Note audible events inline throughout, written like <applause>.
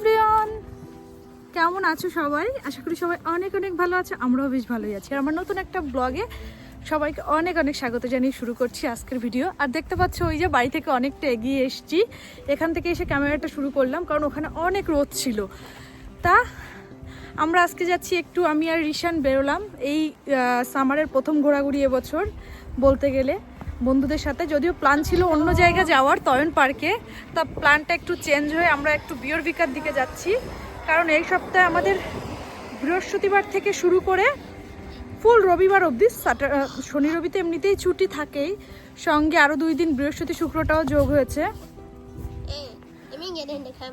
Everyone কেমন আছো সবাই? আশা করি সবাই অনেক অনেক ভালো আছে, আমরাও বেশ ভালোই আছি। আমার নতুন একটা ব্লগে সবাইকে অনেক অনেক স্বাগত জানিয়ে শুরু করছি আজকের ভিডিও আর দেখতে পাচ্ছ, ওই যে বাড়ি থেকে অনেকটা এগিয়ে এসেছি। এখান থেকে এসে ক্যামেরাটা শুরু করলাম, কারণ ওখানে অনেক রোদ ছিল। তা, আমরা আজকে যাচ্ছি একটু, আমি আর রিশান বেরোলাম। এই সামারের প্রথম ঘোরাঘুরি এবছর বলতে গেলে। বন্ধুদের সাথে। যদিও প্ল্যান ছিল অন্য জায়গা যাওয়ার তয়ন পার্কে, তা প্ল্যানটা একটু চেঞ্জ হয়ে আমরা একটু বিয়র বিকার দিকে যাচ্ছি। কারণ এই সপ্তাহে আমাদের বৃহস্পতিবার থেকে শুরু করে ফুল রবিবার অবধি স্যাটার শনি রবিতে এমনিতেই ছুটি থাকেই। সঙ্গে আরও দুই দিন বৃহস্পতি শুক্রটাও যোগ হয়েছে।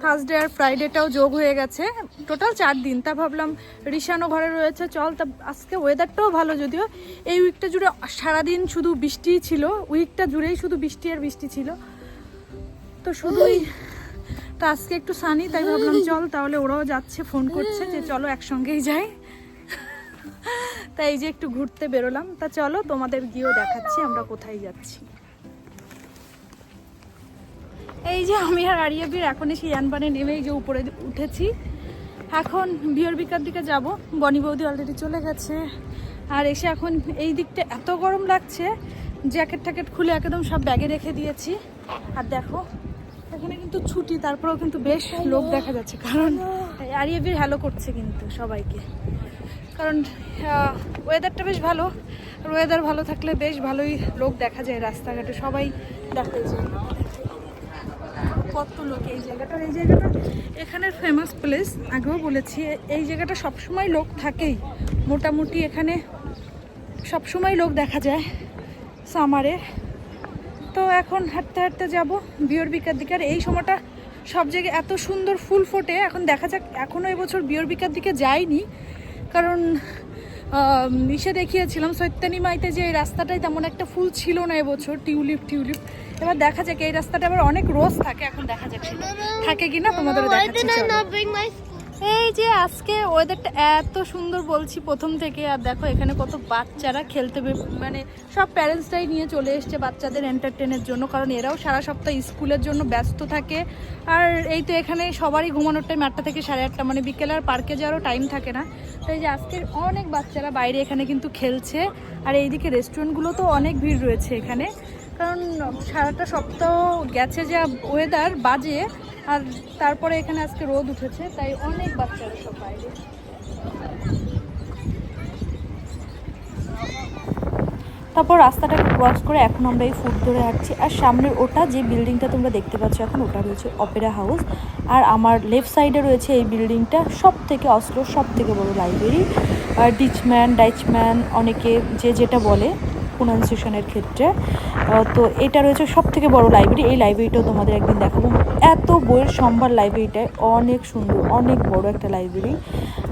থার্সডে আর ফ্রাইডেটাও যোগ হয়ে গেছে। টোটাল চার দিন। তা ভাবলাম রিশানও ঘরে রয়েছে। চল, তা আজকে ওয়েদারটাও ভালো যদিও। এই উইকটা জুড়ে সারাদিন শুধু বৃষ্টিই ছিল। উইকটা জুড়েই শুধু বৃষ্টি আর বৃষ্টি ছিল। তো শুধুই তো আজকে একটু সানি তাই ভাবলাম চল, তাহলে ওরাও যাচ্ছে ফোন করছে যে চলো একসঙ্গেই যাই। তাই এই যে একটু ঘুরতে বেরোলাম। তা চলো তোমাদের গিয়েও দেখাচ্ছি আমরা কোথায় যাচ্ছি। এই যে আমি আর আরিয়া বীর এখন এসে ইয়ানবানে নেমে যে উপরে উঠেছি। এখন বিয়র বিকার দিকে যাব। বনি বৌদি অলরেডি চলে গেছে। আর এসে এখন এই দিকটা এত গরম লাগছে, জ্যাকেট ট্যাকেট খুলে একদম সব ব্যাগে রেখে দিয়েছি। আর দেখো, এখানে কিন্তু ছুটি, তারপরেও কিন্তু বেশ লোক দেখা যাচ্ছে। কারণ আরিয়া বীর হ্যালো করছে কিন্তু সবাইকে। কারণ ওয়েদারটা বেশ ভালো। আর ওয়েদার ভালো থাকলে বেশ ভালোই লোক দেখা যায় রাস্তাঘাটে। সবাই দেখা যায় কত লোক এই জায়গাটা? এই জায়গাটা এখানের ফেমাস প্লেস আগেও বলেছি, এই জায়গাটা সবসময় লোক থাকেই। মোটামুটি এখানে সবসময় লোক দেখা যায় সামারে তো এখন হাঁটতে হাঁটতে যাব, বিয়র বিকার দিকে। আর এই সময়টা সব জায়গায় এত সুন্দর ফুল ফোটে। এখন দেখা যাক এখনও এবছর বিয়র বিকার দিকে যাইনি। কারণ ইসে দেখিয়েছিলাম সৈত্যানি মাইতে যে এই রাস্তাটায় তেমন একটা ফুল ছিল না এবছর টিউলিপ টিউলিপ। এবার দেখা যাক এই রাস্তাটা আবার অনেক রোজ থাকে এখন দেখা যাক সেটা। থাকে কিনা তোমাদের Why এই যে আজকে ওয়েদারটা এত সুন্দর বলছি প্রথম থেকে, আর দেখো এখানে কত বাচ্চারা খেলতে মানে সব প্যারেন্টসরাই নিয়ে চলে এসছে বাচ্চাদের এন্টারটেনের জন্য, কারণ এরাও সারা সপ্তাহ স্কুলের জন্য ব্যস্ত থাকে। আর এই তো এখানে সবারই ঘুমানোর টাইম আটটা থেকে সাড়ে আটটা মানে বিকেলে আর পার্কে যাওয়ারও টাইম থাকে না। তো এই যে আজকের অনেক বাচ্চারা বাইরে এখানে কিন্তু খেলছে। আর এইদিকে রেস্টুরেন্টগুলো তো অনেক ভিড় রয়েছে এখানে। কারণ সারাটা সপ্তাহ গেছে যা ওয়েদার বাজে, আর তারপরে এখানে আজকে রোদ উঠেছে, তাই অনেক বাচ্চারা সব বাইরে। তারপর রাস্তাটাকে ক্রস করে এখন আমরা এই ফুট ধরে হাঁটছি, আর সামনের ওটা যে বিল্ডিংটা তোমরা দেখতে পাচ্ছ এখন, ওটা রয়েছে অপেরা হাউস আর আমার লেফট সাইডে রয়েছে এই বিল্ডিংটা সব থেকে অসলোর সব থেকে বড় লাইব্রেরি আর ডিচম্যান ডাইচম্যান অনেকে যে যেটা বলে। প্রোনাউন্সিয়েশনের ক্ষেত্রে। তো এটা রয়েছে সব থেকে বড় লাইব্রেরি এই লাইব্রেরিটাও তোমাদের একদিন দেখাবো। এত বইয়ের সম্ভার লাইব্রেরিটায় অনেক সুন্দর, অনেক বড় একটা লাইব্রেরি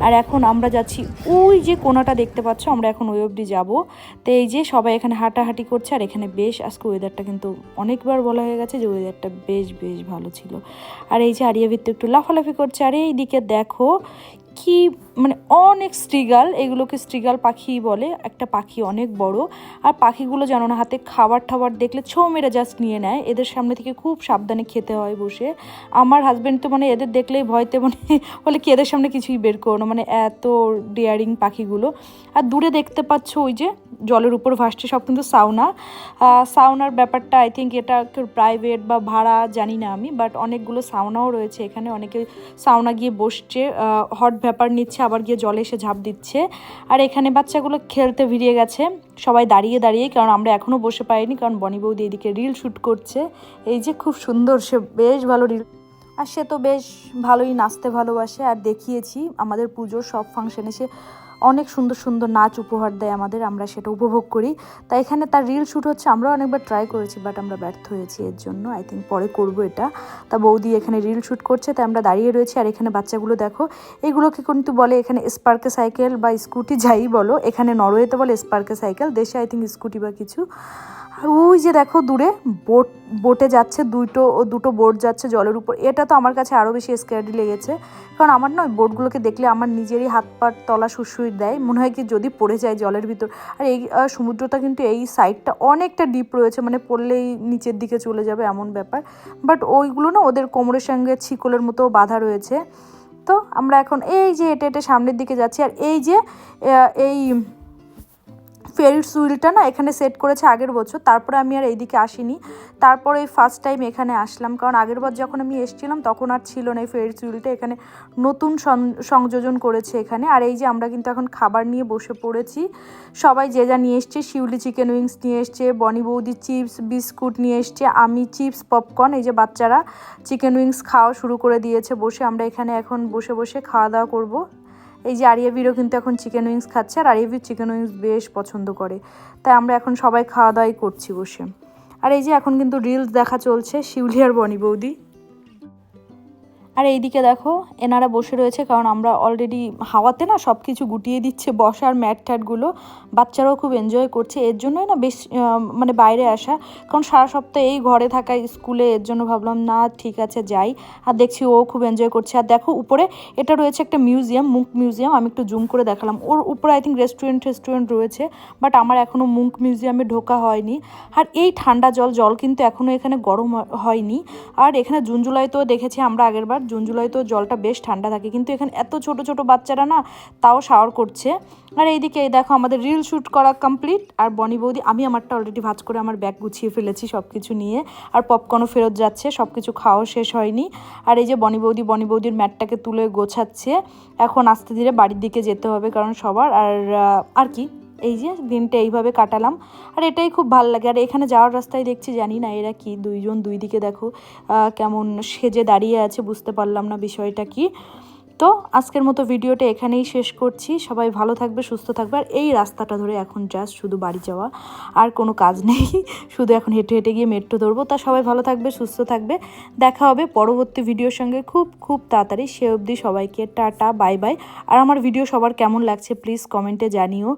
আর এখন আমরা যাচ্ছি, ওই যে কোনাটা দেখতে পাচ্ছ, আমরা এখন ওই অবধি যাব। তো এই যে সবাই এখানে হাঁটাহাঁটি করছে, আর এখানে বেশ, আজকে ওয়েদারটা কিন্তু অনেকবার বলা হয়ে গেছে যে ওয়েদারটা বেশ বেশ ভালো ছিল। আর এই যে আরিয়া একটু লাফালাফি করছে, আর এই দিকে দেখো কি মানে অনেক স্ট্রিগাল এগুলোকে স্ট্রিগাল পাখি বলে। একটা পাখি অনেক বড়, আর পাখিগুলো জানো না হাতে খাবার টাবার দেখলে ছো মেরে জাস্ট নিয়ে নেয়। এদের সামনে থেকে খুব সাবধানে খেতে হয় বসে। আমার হাজব্যান্ড তো মানে এদের দেখলেই ভয়তে মানে <laughs> বলে কি, এদের সামনে কিছুই বের করো না। মানে এত ডেয়ারিং পাখিগুলো। আর দূরে দেখতে পাচ্ছ ওই যে, জলের উপর ভাসছে সব কিন্তু সাউনা সাউনার ব্যাপারটা আই থিঙ্ক এটা প্রাইভেট বা ভাড়া জানি না আমি বাট অনেকগুলো সাউনাও রয়েছে এখানে। অনেকে সাউনা গিয়ে বসছে হট ব্যাপার নিচ্ছে, আবার গিয়ে জলে এসে ঝাঁপ দিচ্ছে। আর এখানে বাচ্চাগুলো খেলতে ভিড়িয়ে গেছে। সবাই দাঁড়িয়ে দাঁড়িয়ে, কারণ আমরা এখনও বসে পাইনি, কারণ বনি বৌদি এদিকে রিল শ্যুট করছে। এই যে খুব সুন্দর, সে বেশ ভালো রিল আর সে তো বেশ ভালোই নাচতে ভালোবাসে। আর দেখিয়েছি আমাদের পুজোর সব ফাংশানে সে অনেক সুন্দর সুন্দর নাচ উপহার দেয় আমাদের, আমরা সেটা উপভোগ করি। তাই এখানে তার রিল শ্যুট হচ্ছে, আমরাও অনেকবার ট্রাই করেছি বাট আমরা ব্যর্থ হয়েছি এর জন্য। আই থিঙ্ক পরে করব এটা। তা বৌদি এখানে রিল শ্যুট করছে, তাই আমরা দাঁড়িয়ে রয়েছি। আর এখানে বাচ্চাগুলো দেখো, এগুলোকে কিন্তু বলে, এখানে স্পার্কে সাইকেল বা স্কুটি <laughs> যাই বলো, এখানে নরওয়েতে বলে স্পার্কে সাইকেল দেশে আই থিঙ্ক স্কুটি বা কিছু। আর ওই যে দেখো দূরে, বোট, বোটে যাচ্ছে, দুটো ও দুটো বোট যাচ্ছে জলের উপর। এটা তো আমার কাছে আরও বেশি স্ক্যারি লেগেছে। কারণ আমার না ওই বোটগুলোকে দেখলে আমার নিজেরই হাত পার তলা সুসুই দেয়। মনে হয় কি যদি পড়ে যায় জলের ভিতর। আর এই সমুদ্রটা কিন্তু এই সাইডটা অনেকটা ডিপ রয়েছে। মানে পড়লেই নিচের দিকে চলে যাবে এমন ব্যাপার। বাট ওইগুলো না ওদের কোমরের সঙ্গে ছিকলের মতো বাধা রয়েছে। তো আমরা এখন এই যে এটা এটা সামনের দিকে যাচ্ছি। আর এই যে এই ফেরিস হুইলটা না এখানে সেট করেছে আগের বছর, তারপরে আমি আর এইদিকে আসিনি। তারপরে এই ফার্স্ট টাইম এখানে আসলাম, কারণ আগের বার যখন আমি এসেছিলাম তখন আর ছিল না এই ফেরিস হুইলটা, এখানে নতুন সংযোজন করেছে এখানে। আর এই যে আমরা কিন্তু এখন খাবার নিয়ে বসে পড়েছি, সবাই যে যা নিয়ে এসছে, শিউলি চিকেন উইংস নিয়ে এসছে, বনি বৌদি চিপস, বিস্কুট নিয়ে এসছে, আমি চিপস পপকর্ন এই যে বাচ্চারা চিকেন উইংস খাওয়া শুরু করে দিয়েছে, বসে আমরা এখানে এখন বসে বসে খাওয়া দাওয়া করব। এই যে আরিয়াবিরও কিন্তু এখন চিকেন উইংস খাচ্ছে, আর আরিয়াবির চিকেন উইংস বেশ পছন্দ করে। তাই আমরা এখন সবাই খাওয়া দাওয়াই করছি বসে। আর এই যে এখন কিন্তু রিলস দেখা চলছে, শিউলি আর বনি বৌদি। আর এইদিকে দেখো, এনারা বসে রয়েছে কারণ আমরা অলরেডি হাওয়াতে না সব কিছু গুটিয়ে দিচ্ছে বসার ম্যাট ট্যাটগুলো। বাচ্চারাও খুব এনজয় করছে। এর জন্যই না বেশ মানে বাইরে আসা। কারণ সারা সপ্তাহে এই ঘরে থাকা স্কুলে এর জন্য ভাবলাম, না, ঠিক আছে, যাই। আর দেখছি ও খুব এনজয় করছে। আর দেখো উপরে এটা রয়েছে একটা মিউজিয়াম মুঙ্ক মিউজিয়াম আমি একটু জুম করে দেখালাম। ওর উপরে আই থিঙ্ক রেস্টুরেন্ট রেস্টুরেন্ট রয়েছে। বাট আমার এখনও মুঙ্ক মিউজিয়ামে ঢোকা হয়নি। আর এই ঠান্ডা জল জল কিন্তু এখনও এখানে গরম হয়নি। আর এখানে জুন জুলাইতেও দেখেছি আমরা আগের জুন তো জলটা বেশ ঠান্ডা থাকে, কিন্তু এখানে এত ছোট ছোট বাচ্চারা না তাও শাওয়ার করছে। আর এইদিকে এই দেখো আমাদের রিল শ্যুট করা কমপ্লিট আর বনি বৌদি, আমি আমারটা অলরেডি ভাজ করে আমার ব্যাগ গুছিয়ে ফেলেছি সব কিছু নিয়ে, আর পপকর্নও ফেরত যাচ্ছে সব কিছু খাওয়া শেষ হয়নি। আর এই যে বনি বৌদি, বনি বৌদির ম্যাটটাকে তুলে গোছাচ্ছে, এখন আস্তে ধীরে বাড়ির দিকে যেতে হবে কারণ সবার, আর আর কি? এই যে দিনটা এইভাবে কাটালাম। আর এটাই খুব ভালো লাগে। আর এখানে যাওয়ার রাস্তায় দেখছি, জানি না এরা কি, দুইজন দুই দিকে দেখো কেমন সেজে দাঁড়িয়ে আছে, বুঝতে পারলাম না বিষয়টা কি। তো আজকের মতো ভিডিওটা এখানেই শেষ করছি। সবাই ভালো থাকবে, সুস্থ থাকবে। আর এই রাস্তাটা ধরে এখন জাস্ট শুধু বাড়ি যাওয়া। আর কোনো কাজ নেই। <laughs> শুধু এখন হেঁটে হেঁটে গিয়ে মেট্রো ধরবো। তা সবাই ভালো থাকবে, সুস্থ থাকবে। দেখা হবে পরবর্তী ভিডিওর সঙ্গে খুব খুব তাড়াতাড়ি। সে অবধি সবাইকে টাটা বাই বাই আর আমার ভিডিও সবার কেমন লাগছে প্লিজ কমেন্টে জানিও।